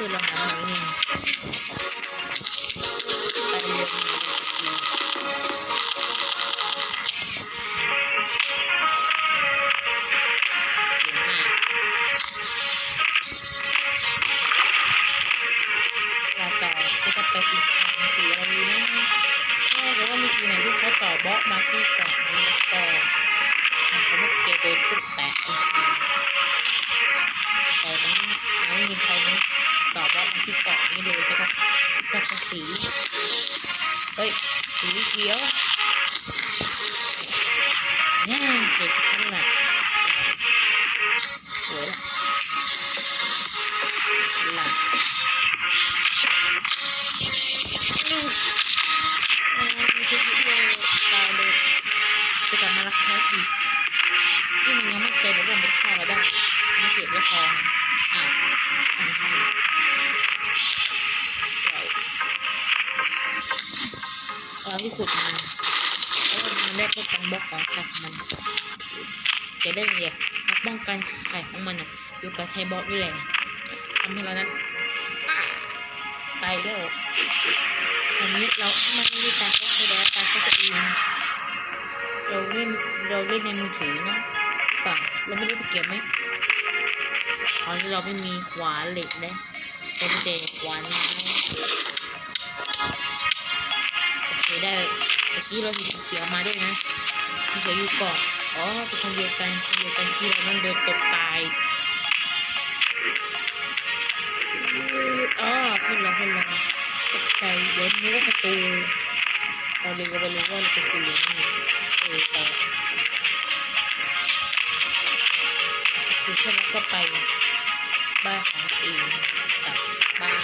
นี่ สีเฮ้ยสีเขียวนี่เสุดขนาดสวยละละอืมอ่ามีที่ยิ้มเลยตายเลยจะกลับมารักแท้อีกที่มันยังไม่เจอแล้วมันจะฆ่าเราได้ไม่เก็บไว้คออ้าวอันนี้ เอาที่ขุดมาแล้วมันได้ป้องกันบล็อกของไข่ของมันจะได้ยังไงมาป้องกันไข่ของมันอะอยู่กับใช้บล็อกนี่แหละทำให้เรานั้นตายแล้วอันนี้เราไม่ได้ตายเขาไปแล้วตายเขาจะเองเราเล่นเราเล่นในมือถือนะเปล่าเราไม่รู้ไปเก็บไหมตอนนี้เราไม่มีขวานเหล็กนะเราไม่ได้ขวานไม้ ได้เมื่อกี้เราเห็นสีเขียวมาด้วยนะสีเขียวอยู่เกาะอ๋อเป็นคนเดียวกันคนเดียวกันที่เรานั่นโดนตกตายอ๋อเพื่อนเราเพื่อนเราตกใจเดี๋ยวนึกว่าศัตรูเราเลยก็ไม่รู้ว่าเราเป็นสีเหลืองนี่เออแต่คือเพื่อนเราก็ไปบ้านของเองกับบ้าน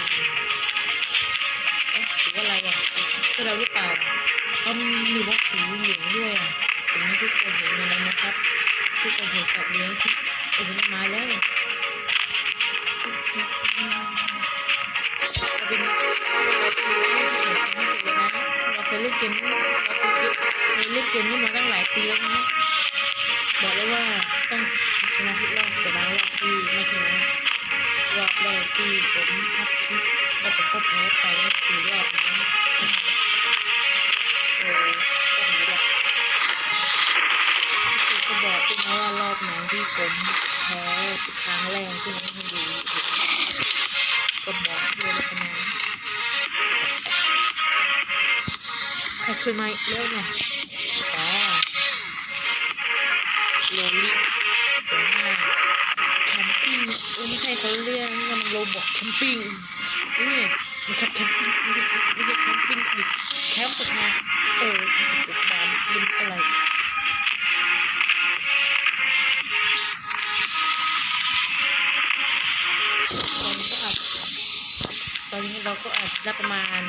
เอ๊ะหรืออะไรอะ เขามีบล็อกสีเหลืองด้วยอะเห็นไหมทุกคนเห็นอะไรไหมครับ ทุกคนเห็นสัตว์เลี้ยงที่เอ็นมาแล้วเราเป็นเราเป็นผู้ที่เห็นที่สุดเลยนะเราเคยเล่นเกมนี้เราเคยเล่นเกมนี้มาตั้งหลายปีแล้วนะบอกเลยว่าต้องชนะทุกรอบแต่บางรอบที่ไม่ชนะรอบแรกที่ผมอัพคลิปแล้วผมก็แพ้ไปก็คือรอบนั้น คือก็บอกด้วยนะว่ารอบไหนที่ผมแพ้ครั้งแรกที่ผมไม่ดูก็บอกด้วยแล้วกันนะใครเคยมาเรื่องเนี่ยอ๋อโรลลี่หัวหน้าแคมปิ้งเออไม่ใช่เขาเรียกนี่มันโรบอกแคมปิ้งนี่มันแคมปิ้งไม่ใช่แคมปิ้งสิแคมป์ตกมาเออตกมาเป็นอะไร อนนี้เราก็อาจได้ประมาณ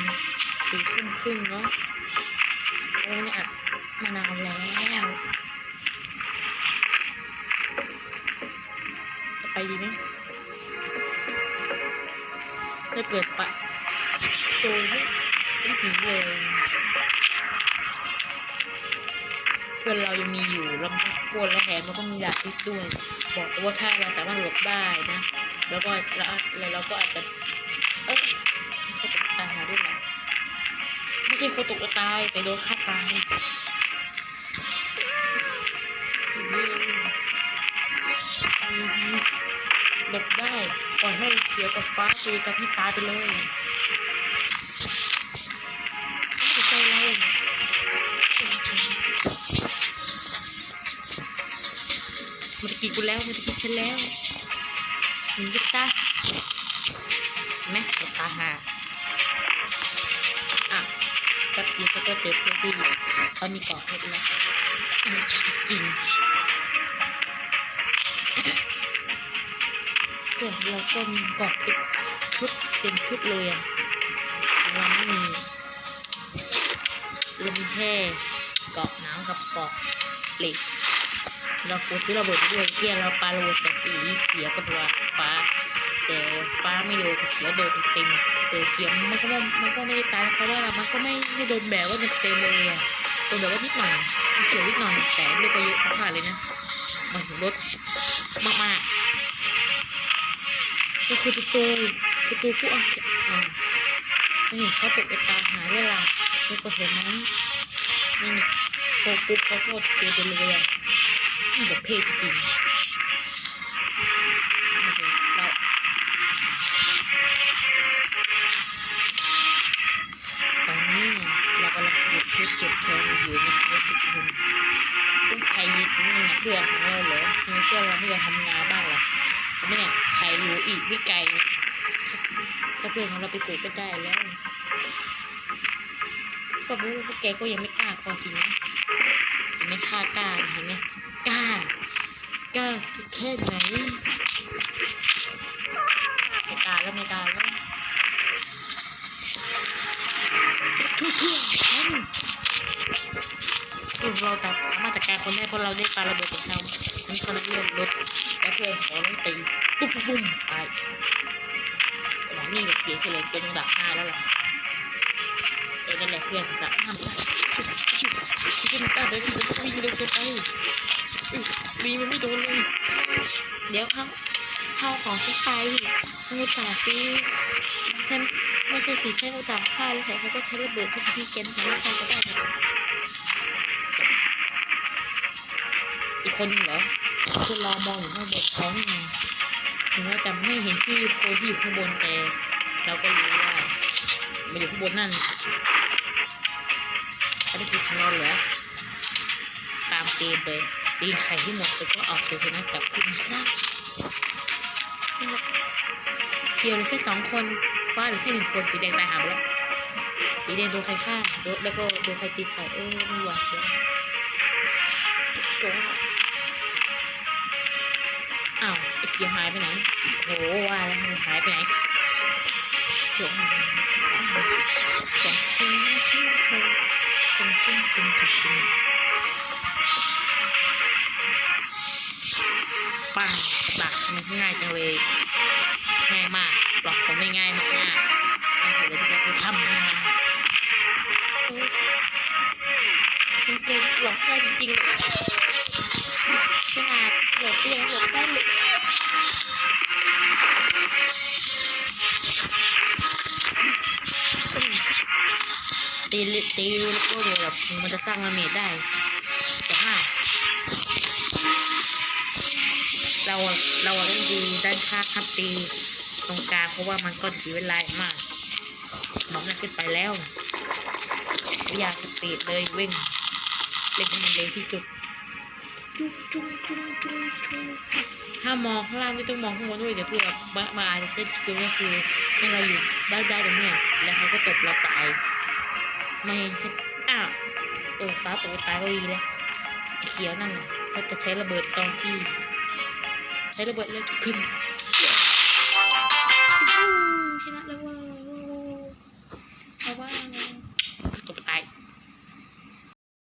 สี่ทุ่มครึ่งเนาะโอ้นี่อัดมานานแล้วจะไปดีไหมถ้าเกิดปะโดนไม่ถึงเลยเพื่อนเรายังมีอยู่ลำพักพวนและแถมมันก็มีดาบพิษด้วย บอกว่าถ้าเราสามารถหลบได้นะ แล้วก็แล้วเราก็อาจจะ ใช่คนตกตายแต่โดนฆ่าตายหลบได้ปล่อยให้เขียวกับฟ้าตีกันให้ตายไปเลยไม่ใจเรามันจะกินกูแล้วมันจะกินฉันแล้วหนีไปซะเห็นไหมตาหา เดียวก็เจอเพื่อนที่เขามีเกาะเพชรแล้วอันชัดจริงเกิดเราก็มีเกาะเป็นชุดเต็มชุดเลยอะเราไม่มีเรามีแค่เกาะหนังกับเกาะเหล็กเราคูที่ระเบิดด้วยเกียร์เราปาระเบิดใส่สีเขียกับว่าฟ้าแต่ฟ้าไม่โดนเขียวโดนเต็ม แต่เขียวมันก็ม่มันก็ไม่ได้ตายเพราะว่ามันก็ไม่ไม่โดนแบบว่าเต็มเลยอะโดนแบบว่านิดหน่อยเขียวนิดหน่อยแต่เลือดก็เยอะมากเลยนะมันถึงลดมากๆก็คือประตูประตูผู้อะอ่าไม่เห็นเขาตกไปตาหาเวลาไม่ก็เห็นไหมนี่โคปุ๊บเขาก็เตะไปเลยอะน่าจะเพศจริง เก็บเพชรเก็บทองอยู่ในรถทุกคนต้องใครยิงนี่เพื่อนของเราเหรอทำไมเพื่อนเราไม่ยอมทำงานบ้างล่ะทำไมเนี่ยใครอยู่อีกไม่ไกลถ้าเพื่อนของเราไปเกิดก็ได้แล้ว ก็รู้พวกแกก็ยังไม่กล้าพอสินะไม่ค่ากล้าเห็นไหมกล้ากล้าแค่ไหนไม่กล้าแล้วไม่กล้าแล้วทุกเพื่อนฉันคือ เราตัดสามารถจัดการคนได้เพราะเราได้ปาระเบิดของเขามันคนเลื่อนรถและเพื่อนขอลงตีตุ้มปุ้มตายหลังนี่แบบเสียเฉลยจนระดับห้าแล้วล่ะเออนั่นแหละเพื่อนดับห้าช่ชิบชิบชิบมันกล้าไปมันจะวิ่งเร็วเกินไปดีมันไม่โดนเลย เดี๋ยวเขาเขาขอฉันไปฉันอุตส่าห์ซื้อฉันไม่ใช่สิฉันอุตส่าห์ฆ่าแล้วแต่เขาก็ใช้ระเบิดทุกที่เกณฑ์ทำให้ใครก็ได้ อีกคนเหรอคือรอมองอยู่ข้างบนเขาไงถึงว่าจะไม่เห็นชื่อคนที่อยู่ข้างบนแต่เราก็รู้ว่ามันอยู่ข้างบนนั่นภารกิจของเราเหรอตามเกมเลยตีไข่ที่หมดแล้วก็เอาตัวคนนั้นกลับขึ้นมาได้เกี่ยวเลือแค่สองคนว่าเหรือแค่หนึ่งคนสีแดงตายหาไปแล้วสีแดงโดนใครฆ่าโดนแล้วก็โดนใครตีไข่เออไม่หวาดเลย ขีหายไปไหนโหว่าแล้วมันหายไปไหนจ้ของจริงไม่ใช่คนของจริงจริงจริงปังตักมันง่ายจังเลย ง่ายมากหลอกผมได้ง่ายมากมากมันเสร็จแล้วที่จะทำมามันเก่งหลอกได้จริงๆเลย ตีตีแล้วก็เลยแบบมันจะสร้างมาเมดได้แต่ว่าเราเราต้องดูด้านข้างครับตีตรงกลางเพราะว่ามันก็ถือเวลามากน้องน่าขึ้นไปแล้วอยากสปีดเลยวิ่งเล่นให้มันเร็วที่สุดจุ๊งจุ๊งจุ๊งจุ๊งจุ๊งถ้ามองข้างล่างไม่ต้องมองข้างบนด้วยเดี๋ยวเพื่อมาอาจจะเป็นตัวก็คือให้เราอยู่ได้ได้ตรงเนี้ยแล้วเขาก็ตบเราตาย ไม่ให้อ้าวเออฟ้าตกตายก็ดีแล้วเขียวนั่นเขาจะใช้ระเบิดตอนที่ ใช้ระเบิดเลยขึ้น